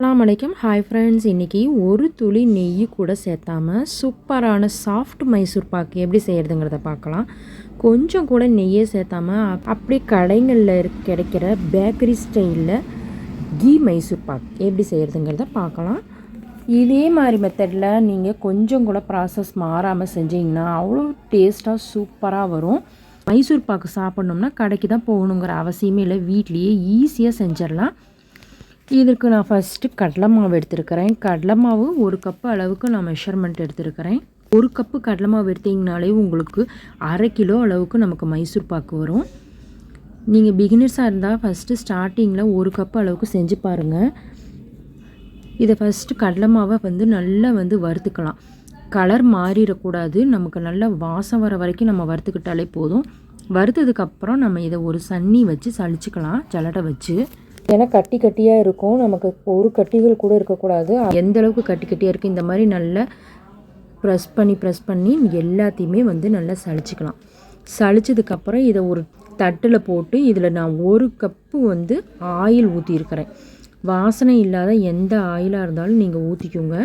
அலாம் வலைக்கம் hi friends இன்றைக்கி ஒரு துளி நெய் கூட சேர்த்தாம சூப்பரான சாஃப்ட் மைசூர் பாக்கு எப்படி செய்கிறதுங்கிறத பார்க்கலாம். கொஞ்சம் கூட நெய்யே சேர்த்தாம அப்படியே கடைகளில் கிடைக்கிற பேக்கரி ஸ்டைலில் கீ மைசூர் பாக் எப்படி செய்கிறதுங்கிறத பார்க்கலாம். இதே மாதிரி மெத்தடில் நீங்கள் கொஞ்சம் கூட ப்ராசஸ் மாறாமல் செஞ்சீங்கன்னா அவ்வளோ டேஸ்ட்டாக சூப்பராக வரும். மைசூர் பாக்கு சாப்பிட்ணும்னா கடைக்கு தான் போகணுங்கிற அவசியமே இல்லை. வீட்லேயே ஈஸியாக செஞ்சிடலாம். இதற்கு நான் ஃபஸ்ட்டு கடலை மாவு எடுத்துருக்கிறேன். கடலை மாவு ஒரு கப்பு அளவுக்கு நான் மெஷர்மெண்ட் எடுத்துருக்கிறேன். ஒரு கப்பு கடலை மாவு எடுத்திங்கனாலே உங்களுக்கு அரை கிலோ அளவுக்கு நமக்கு மைசூர் பாக்கு வரும். நீங்கள் பிகினர்ஸாக இருந்தால் ஃபஸ்ட்டு ஸ்டார்டிங்கில் ஒரு கப்பு அளவுக்கு செஞ்சு பாருங்கள் இதை ஃபஸ்ட்டு கடலை மாவை வந்து நல்லா வந்து வறுத்துக்கலாம். கலர் மாறிடக்கூடாது. நமக்கு நல்ல வாசம் வர வரைக்கும் நம்ம வறுத்துக்கிட்டாலே போதும். வறுத்ததுக்கப்புறம் நம்ம இதை ஒரு சன்னி வச்சு சளிச்சுக்கலாம். ஜலட்டை வச்சு. ஏன்னா கட்டி கட்டியாக இருக்கும். நமக்கு ஒரு கட்டிகள் கூட இருக்கக்கூடாது. எந்த அளவுக்கு கட்டி கட்டியாக இருக்குது இந்த மாதிரி நல்லா ப்ரெஸ் பண்ணி ப்ரெஸ் பண்ணி எல்லாத்தையுமே வந்து நல்லா சளிச்சிக்கலாம். சளிச்சதுக்கப்புறம் இதை ஒரு தட்டில் போட்டு இதில் நான் ஒரு கப்பு வந்து ஆயில் ஊற்றியிருக்கிறேன் வாசனை இல்லாத எந்த ஆயிலாக இருந்தாலும் நீங்கள் ஊற்றிக்கோங்க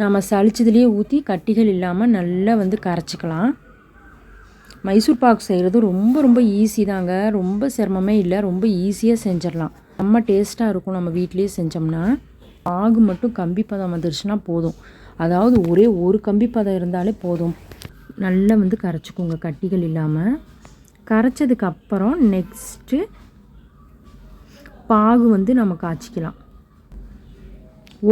நம்ம சளிச்சதுலேயே ஊற்றி கட்டிகள் இல்லாமல் நல்லா வந்து கரைச்சிக்கலாம். மைசூர் பாக் செய்கிறது ரொம்ப ரொம்ப ஈஸி தாங்க. ரொம்ப சிரமமே இல்லை. ரொம்ப ஈஸியாக செஞ்சிடலாம். நம்ம டேஸ்ட்டாக இருக்கும் நம்ம வீட்லேயே செஞ்சோம்னா. பாகு மட்டும் கம்பி பதம் வந்துருச்சுன்னா போதும். அதாவது ஒரே ஒரு கம்பி பதம் இருந்தாலே போதும். நல்லா வந்து கரைச்சிக்கோங்க கட்டிகள் இல்லாமல் கரைச்சதுக்கு அப்புறம் நெக்ஸ்ட்டு பாகு வந்து நம்ம காய்ச்சிக்கலாம்.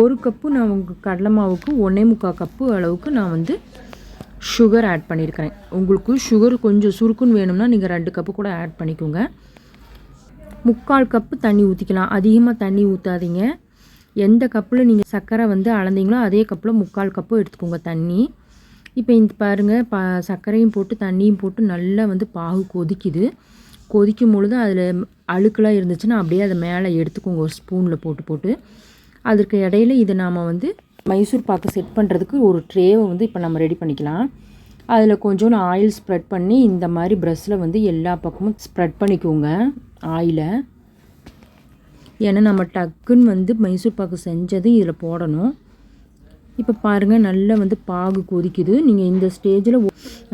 ஒரு கப்பு நான் உங்கள் கடலை மாவுக்கு ஒன்றே முக்கால் கப்பு அளவுக்கு நான் வந்து சுகர் ஆட் பண்ணியிருக்கிறேன் உங்களுக்கு சுகர் கொஞ்சம் சுருக்குன்னு வேணும்னா நீங்கள் ரெண்டு கப்பு கூட ஆட் பண்ணிக்கோங்க. முக்கால் கப்பு தண்ணி ஊற்றிக்கலாம் அதிகமாக தண்ணி ஊற்றாதீங்க எந்த கப்பில் நீங்கள் சர்க்கரை வந்து அளந்தீங்களோ அதே கப்பில் முக்கால் கப்பு எடுத்துக்கோங்க தண்ணி. இப்போ இந்த பாருங்கள் ப சர்க்கரையும் போட்டு தண்ணியும் போட்டு நல்லா வந்து பாகு கொதிக்குது. கொதிக்கும் பொழுது அதில் அழுக்கெலாம் இருந்துச்சுன்னா அப்படியே அதை மேலே எடுத்துக்கோங்க. ஒரு ஸ்பூனில் போட்டு போட்டு. அதற்கு இடையில இதை நாம் வந்து மைசூர் பாக்கு செட் பண்ணுறதுக்கு ஒரு ட்ரேவை வந்து இப்போ நம்ம ரெடி பண்ணிக்கலாம். அதில் கொஞ்சோண்டு ஆயில் ஸ்ப்ரெட் பண்ணி இந்த மாதிரி ப்ரெஷ்ஷில் வந்து எல்லா பக்கமும் ஸ்ப்ரெட் பண்ணிக்கோங்க ஆயிலை ஏன்னா நம்ம டக்குன்னு வந்து மைசூர் பாக்கு செஞ்சது இதில் போடணும். இப்போ பாருங்கள் நல்லா வந்து பாகு கொதிக்குது. நீங்கள் இந்த ஸ்டேஜில்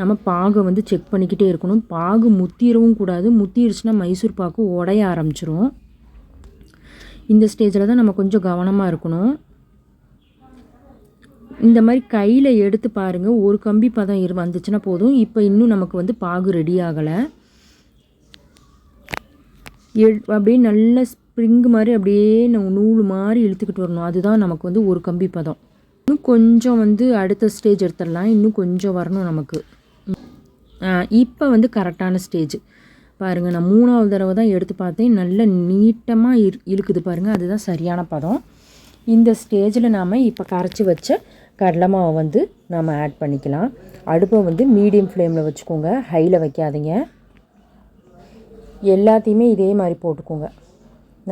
நம்ம பாகை வந்து செக் பண்ணிக்கிட்டே இருக்கணும். பாகு முத்திரவும் கூடாது. முத்திருச்சுன்னா மைசூர் பாக்கு உடைய ஆரம்பிச்சிரும். இந்த ஸ்டேஜில் தான் நம்ம கொஞ்சம் கவனமாக இருக்கணும். இந்த மாதிரி கையில் எடுத்து பாருங்கள் ஒரு கம்பி பதம் இரு வந்துச்சுன்னா போதும். இப்போ இன்னும் நமக்கு வந்து பாகு ரெடி ஆகலை. அப்படியே நல்ல ஸ்ப்ரிங் மாதிரி அப்படியே நம்ம நூல் மாதிரி இழுத்துக்கிட்டு வரணும். அதுதான் நமக்கு வந்து ஒரு கம்பி பதம். இன்னும் கொஞ்சம் வந்து அடுத்த ஸ்டேஜ் எடுத்துடலாம். இன்னும் கொஞ்சம் வரணும் நமக்கு. இப்போ வந்து கரெக்டான ஸ்டேஜ் பாருங்கள் நான் மூணாவது தடவை தான் எடுத்து பார்த்தேன். நல்ல நீட்டமாக இரு இழுக்குது பாருங்கள் அதுதான் சரியான பதம். இந்த ஸ்டேஜில் நாம் இப்போ கரைச்சி வச்ச கடலை மாவை வந்து நம்ம ஆட் பண்ணிக்கலாம். அடுப்பை வந்து மீடியம் ஃப்ளேமில் வச்சுக்கோங்க. ஹையில் வைக்காதீங்க. எல்லாத்தையுமே இதே மாதிரி போட்டுக்கோங்க.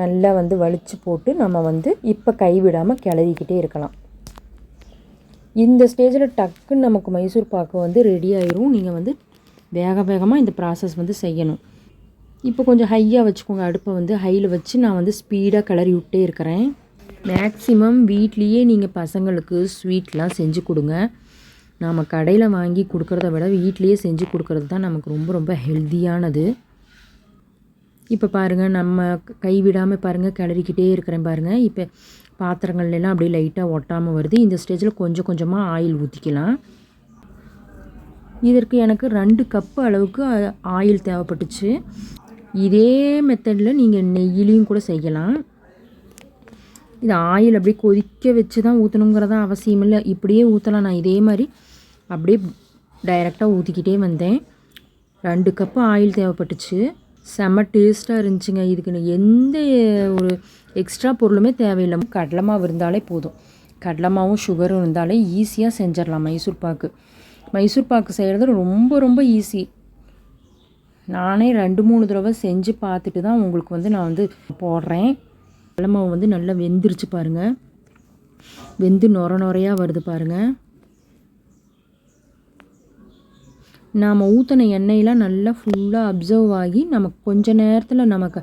நல்லா வந்து வலித்து போட்டு நம்ம வந்து இப்போ கைவிடாமல் கிளறிக்கிட்டே இருக்கலாம். இந்த ஸ்டேஜில் டக்குன்னு நமக்கு மைசூர் பாக்கு வந்து ரெடி ஆயிரும். நீங்கள் வந்து வேக வேகமாக இந்த ப்ராசஸ் வந்து செய்யணும். இப்போ கொஞ்சம் ஹையாக வச்சுக்கோங்க. அடுப்பை வந்து ஹையில் வச்சு நான் வந்து ஸ்பீடாக கிளறி விட்டே இருக்கிறேன். மேக்ஸிமம் வீட்லேயே நீங்கள் பசங்களுக்கு ஸ்வீட்லாம் செஞ்சு கொடுங்க. நாம் கடையில் வாங்கி கொடுக்குறத விட வீட்லேயே செஞ்சு கொடுக்குறது தான் நமக்கு ரொம்ப ரொம்ப ஹெல்த்தியானது இப்போ பாருங்கள் நம்ம கைவிடாமல் பாருங்கள் கிளறிக்கிட்டே இருக்கிறேன் பாருங்கள் இப்போ பாத்திரங்கள்லாம் அப்படியே லைட்டாக ஒட்டாமல் வருது. இந்த ஸ்டேஜில் கொஞ்சம் கொஞ்சமாக ஆயில் ஊற்றிக்கலாம் இதற்கு எனக்கு ரெண்டு கப்பு அளவுக்கு ஆயில் தேவைப்பட்டுச்சு. இதே மெத்தடில் நீங்கள் நெய்யிலையும் கூட செய்யலாம். இது ஆயில் அப்படியே கொதிக்க வச்சு தான் ஊற்றணுங்கிறதா அவசியம் இல்லை. இப்படியே ஊற்றலாம் நான் இதே மாதிரி அப்படியே டைரெக்டாக ஊற்றிக்கிட்டே வந்தேன். ரெண்டு கப்பு ஆயில் தேவைப்பட்டுச்சு. செம்ம டேஸ்ட்டாக இருந்துச்சுங்க. இதுக்குன்னு எந்த ஒரு எக்ஸ்ட்ரா பொருளுமே தேவையில்லை. கடலை மாவு இருந்தாலே போதும். கடலை மாவும் சுகரும் இருந்தாலே ஈஸியாக செஞ்சிடலாம். மைசூர் பாக்கு. மைசூர் பாக்கு செய்கிறது ரொம்ப ரொம்ப ஈஸி நானே ரெண்டு மூணு தடவை செஞ்சு பார்த்துட்டு தான் உங்களுக்கு வந்து நான் வந்து போடுறேன். கடலமாவு வந்து நல்லா வெந்துருச்சு பாருங்கள் வெந்து நொர நொறையாக வருது பாருங்கள் நாம் ஊற்றின எண்ணெயெலாம் நல்லா ஃபுல்லாக அப்சர்வ் ஆகி நமக்கு கொஞ்ச நேரத்தில் நமக்கு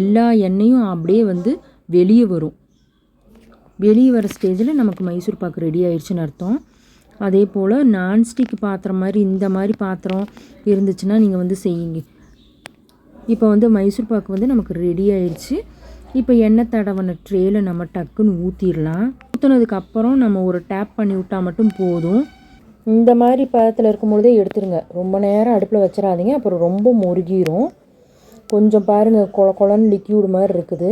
எல்லா எண்ணெயும் அப்படியே வந்து வெளியே வரும். வெளியே வர ஸ்டேஜில் நமக்கு மைசூர் பாக்கு ரெடி ஆயிடுச்சுன்னு அர்த்தம். அதே போல் நான்ஸ்டிக் பாத்திரம் மாதிரி இந்த மாதிரி பாத்திரம் இருந்துச்சுன்னா நீங்கள் வந்து செய்யுங்க. இப்போ வந்து மைசூர் பாக்கு வந்து நமக்கு ரெடி ஆயிடுச்சு இப்போ எண்ணெய் தடவின ட்ரேயில் நம்ம டக்குன்னு ஊற்றிடலாம் ஊற்றுனதுக்கு அப்புறம் நம்ம ஒரு டேப் பண்ணி விட்டால் மட்டும் போதும். இந்த மாதிரி பதத்தில் இருக்கும்பொழுதே எடுத்துருங்க. ரொம்ப நேரம் அடுப்பில் வச்சிடாதீங்க. அப்புறம் ரொம்ப முருகிரும். கொஞ்சம் பாருங்கள் கொல கொலன்னு லிக்யூடு மாதிரி இருக்குது.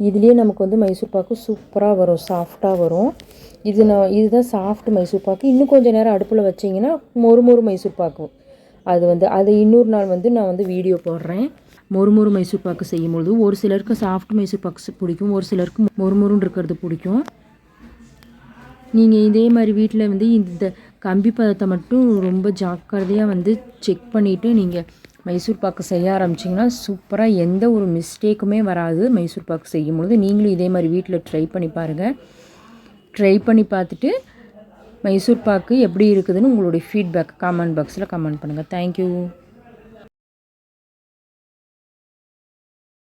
இதுலேயே நமக்கு வந்து மைசூர் பாக்கு சூப்பராக வரும். சாஃப்டாக வரும். இது நான் இதுதான் சாஃப்ட் மைசூர் பாக்கு. இன்னும் கொஞ்சம் நேரம் அடுப்பில் வச்சிங்கன்னா மொறு மொறு மைசூர் பாக்கு. அது வந்து அது இன்னொரு நாள் வந்து நான் வந்து வீடியோ போடுறேன். மொறுமொறு மைசூர் பாக்கு செய்யும்பொழுது ஒரு சிலருக்கு சாஃப்ட் மைசூர் பாக்கு பிடிக்கும் ஒரு சிலருக்கு மொறுமொறுன்னு இருக்கிறது பிடிக்கும். நீங்கள் இதே மாதிரி வீட்டில் வந்து இந்த கம்பி பதத்தை மட்டும் ரொம்ப ஜாக்கிரதையாக வந்து செக் பண்ணிவிட்டு நீங்கள் மைசூர் பாக்கு செய்ய ஆரம்பிச்சிங்கன்னா சூப்பராக எந்த ஒரு மிஸ்டேக்குமே வராது மைசூர் பாக்கு செய்யும் பொழுது நீங்களும் இதே மாதிரி வீட்டில் ட்ரை பண்ணி பாருங்கள் ட்ரை பண்ணி பார்த்துட்டு மைசூர் பாக்கு எப்படி இருக்குதுன்னு உங்களுடைய ஃபீட்பேக் கமெண்ட் பாக்ஸில் கமெண்ட் பண்ணுங்கள் தேங்க்யூ